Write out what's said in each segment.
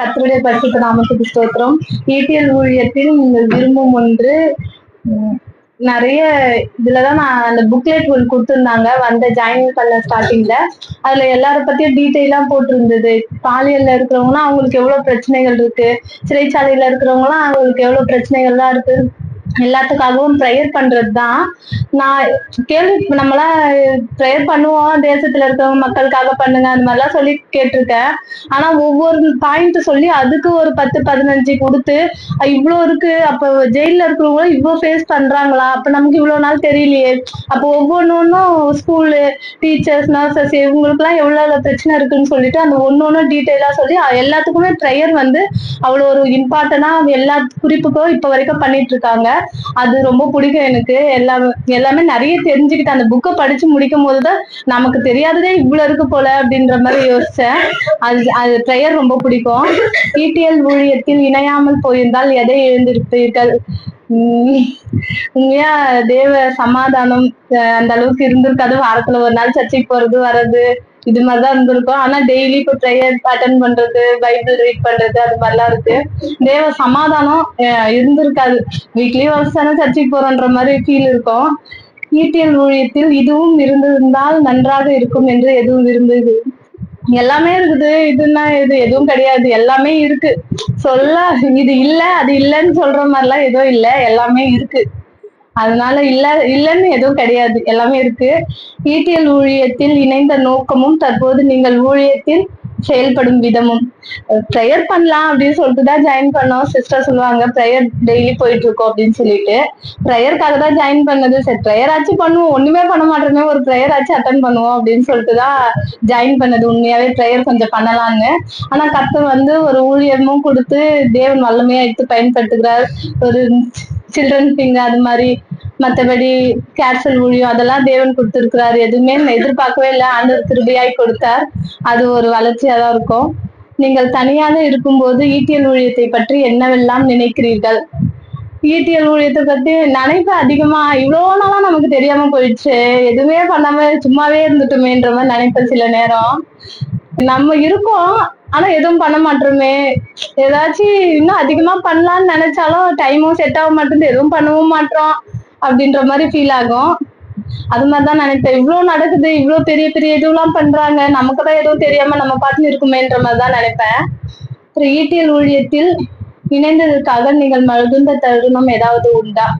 கத்தருடைய பரிசுத்த நாமத்துக்கு ஸ்தோத்திரம். ஈட்டியல் ஊழியத்தில் நீங்கள் விரும்பும் ஒன்று நிறைய இதுலதான் நான் அந்த புக்லெட் ஒன்று கொடுத்துருந்தாங்க. வந்த ஜாயின் பண்ண ஸ்டார்டிங்ல அதுல எல்லார பத்தியும் டீட்டெயிலா போட்டிருந்தது. பாலியல்ல இருக்கிறவங்களாம் அவங்களுக்கு எவ்வளவு பிரச்சனைகள் இருக்கு? சிறைச்சாலையில இருக்கிறவங்களாம் அவங்களுக்கு எவ்வளவு பிரச்சனைகள்லாம் இருக்கு? எல்லாத்துக்காகவும் ப்ரேயர் பண்றது தான் நான் கேள்வி நம்மளாம் ப்ரேயர் பண்ணுவோம் தேசத்துல இருக்கிறவங்க மக்களுக்காக பண்ணுங்க அந்த மாதிரிலாம் சொல்லி கேட்டிருக்கேன். ஆனா ஒவ்வொரு பாயிண்ட் சொல்லி அதுக்கு ஒரு பத்து பதினஞ்சு கொடுத்து இவ்வளோ இருக்கு அப்ப ஜெயில இருக்கிறவங்களும் இவ்வளோ ஃபேஸ் பண்றாங்களா? அப்ப நமக்கு இவ்வளோ நாள் தெரியலையே. அப்போ ஒவ்வொன்றும் ஸ்கூலு டீச்சர்ஸ் நர்சஸ் இவங்களுக்கு எல்லாம் எவ்வளவு பிரச்சனை இருக்குன்னு சொல்லிட்டு அந்த ஒன்னொன்னும் டீட்டெயிலா சொல்லி எல்லாத்துக்குமே ப்ரேயர் வந்து அவ்வளோ ஒரு இம்பார்ட்டனா எல்லா குறிப்புக்கும் இப்ப வரைக்கும் பண்ணிட்டு இருக்காங்க. அது ரொம்ப பிடிக்கும் எனக்கு. எல்லாமே எல்லாமே நிறைய தெரிஞ்சுக்கிட்டு அந்த புக்கை படிச்சு முடிக்கும் போதுதான் நமக்கு தெரியாததே இவ்வளவு இருக்கு போல அப்படின்ற மாதிரி யோசிச்சேன். அது அது ப்ரேயர் ரொம்ப பிடிக்கும். டிடிஎல் ஊழியத்தில் இணையாமல் போயிருந்தால் எதை எழுந்திருப்பீர்கள்? உம் உண்மையா தேவ சமாதானம் அந்த அளவுக்கு இருந்திருக்காது. வாரத்துல ஒரு நாள் சர்ச்சைக்கு போறது வர்றது இது மாதிரிதான் இருந்திருக்கும். ஆனா டெய்லி இப்போ ப்ரேயர் அட்டன் பண்றது பைபிள் ரீட் பண்றது அது மாதிரிலாம் இருக்கு. தேவ சமாதானம் அஹ் இருந்திருக்காது. வீக்லி ஒன்ஸ் தானே சர்ச்சைக்கு போறோன்ற மாதிரி ஃபீல் இருக்கும். ஈட்டியல் ஊழியத்தில் இதுவும் இருந்திருந்தால் நன்றாக இருக்கும் என்று எதுவும் விரும்புது. எல்லாமே இருக்குது. இதுன்னா இது? எதுவும் கிடையாது. எல்லாமே இருக்கு. சொல்ல இது இல்ல அது இல்லைன்னு சொல்ற மாதிரிலாம் எதுவும் இல்லை. எல்லாமே இருக்கு. அதனால இல்ல இல்லைன்னு எதுவும் கிடையாது. எல்லாமே இருக்கு. ஈட்டியல் ஊழியத்தில் இணைந்த நோக்கமும் தற்போது நீங்கள் ஊழியத்தில் செயல்படும் விதமும். ப்ரேயர் பண்ணலாம் அப்படின்னு சொல்லிட்டு தான் ஜாயின் பண்ணோம். சிஸ்டர் சொல்லுவாங்க ப்ரேயர் டெய்லி போயிட்டு இருக்கோம் அப்படின்னு சொல்லிட்டு. ப்ரேயருக்காக தான் ஜாயின் பண்ணது. சரி ப்ரேயர் ஆச்சு பண்ணுவோம். ஒண்ணுமே பண்ண மாட்டோமே. ஒரு ப்ரேயர் ஆச்சு அட்டன் பண்ணுவோம் அப்படின்னு சொல்லிட்டு தான் ஜாயின் பண்ணது. உண்மையாவே ப்ரேயர் கொஞ்சம் பண்ணலாம்னு. ஆனா கர்த்தர் வந்து ஒரு ஊழியமும் கொடுத்து தேவன் வல்லமையா எடுத்து பயன்படுத்துகிறார். ஒரு சில்ட்ரன் பிங்க் அது மாதிரி மத்தபடி கேர்சல் ஊழியம் அதெல்லாம் தேவன் கொடுத்திருக்கிறாரு. எதுவுமே எதிர்பார்க்கவே இல்லை. ஆண்டவர் திருபியாய் கொடுத்தார். அது ஒரு வளர்ச்சியா தான் இருக்கும். நீங்கள் தனியாக இருக்கும்போது ஈட்டியல் ஊழியத்தை பற்றி என்னவெல்லாம் நினைக்கிறீர்கள்? ஈட்டியல் ஊழியத்தை பத்தி நினைப்பு அதிகமா இவ்வளவு நாளா நமக்கு தெரியாம போயிடுச்சு. எதுவுமே பண்ணாம சும்மாவே இருந்துட்டோமேன்ற மாதிரி நினைப்பேன் சில நேரம். நம்ம இருக்கோம் ஆனா எதுவும் பண்ண மாட்டோமே. ஏதாச்சும் இன்னும் அதிகமா பண்ணலாம்னு நினைச்சாலும் டைமும் செட் ஆக மாட்டேங்குது. எதுவும் பண்ணவும் மாட்டோம். அப்படின்ற மாதிரி ஃபீல் ஆகும். அது மாதிரிதான் நினைப்பேன். இவ்வளவு நடக்குது இவ்வளவு பெரிய பெரிய இதுவெல்லாம் பண்றாங்க. நமக்கு தான் எதுவும் தெரியாம நம்ம பார்த்து இருக்குமேன்ற மாதிரி தான் நினைப்பேன். அப்புறம் ஈட்டியல் ஊழியத்தில் இணைந்ததற்காக நீங்கள் மகிழ்ந்த தருணம் ஏதாவது உண்டா?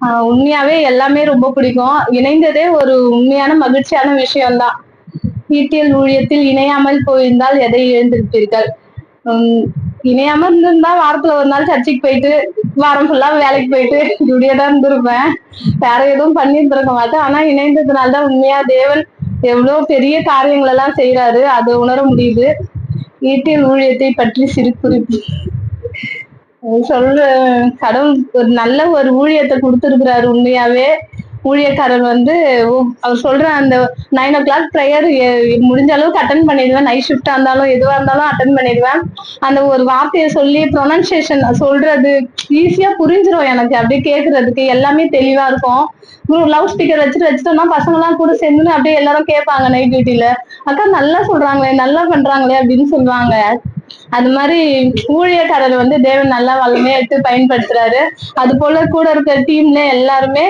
ஆஹ் உண்மையாவே எல்லாமே ரொம்ப பிடிக்கும். இணைந்ததே ஒரு உண்மையான மகிழ்ச்சியான விஷயம்தான். ஈட்டியல் ஊழியத்தில் இணையாமல் போயிருந்தால் எதை இழந்திருப்பீர்கள்? இணையாம இருந்திருந்தா வாரத்துல ஒரு நாள் சர்ச்சைக்கு போயிட்டு வாரம் ஃபுல்லா வேலைக்கு போயிட்டு இப்படியே தான் இருந்திருப்பேன். வேற எதுவும் பண்ணியிருந்திருக்க மாட்டேன். ஆனா இணைந்ததுனாலதான் உண்மையா தேவன் எவ்வளவு பெரிய காரியங்கள் எல்லாம் செய்யறாரு அதை உணர முடியுது. ஈட்டியல் ஊழியத்தை பற்றி சிறு குறிப்பு. சொல்ற கடவுள் ஒரு நல்ல ஒரு ஊழியத்தை கொடுத்துருக்கிறாரு உண்மையாவே. ஊழியக்காரர் வந்து அவர் சொல்ற அந்த நைன் ஓ கிளாக் ப்ரேயர் முடிஞ்ச அளவுக்கு அட்டன் பண்ணிடுவேன். நைட் ஷிஃப்டா இருந்தாலும் எதுவா இருந்தாலும் அட்டன் பண்ணிடுவேன். அந்த ஒரு வார்த்தையை சொல்லி ப்ரொனன்சியேஷன் சொல்றது ஈஸியா புரிஞ்சிடும் எனக்கு. அப்படியே கேட்கறதுக்கு எல்லாமே தெளிவா இருக்கும். லவுட் ஸ்பீக்கர் வச்சுட்டு வச்சுட்டோம்னா பசங்க எல்லாம் கூட சேர்ந்து அப்படியே எல்லாரும் கேட்பாங்க நைட் டியூட்டில அக்கா நல்லா சொல்றாங்களே நல்லா பண்றாங்களே அப்படின்னு சொல்லுவாங்க. அது மாதிரி ஊழியக்காரர் வந்து தேவன் நல்லா வல்லமையா எடுத்து பயன்படுத்துறாரு. அது போல கூட இருக்கிற டீம்ல எல்லாருமே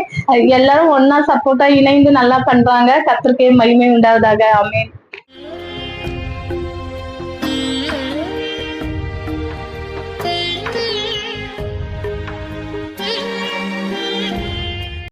எல்லாரும் ஒன்னா சப்போர்ட்டா இணைந்து நல்லா பண்றாங்க. கத்திரிக்கை மகிமை உண்டாவதாக. அமேன்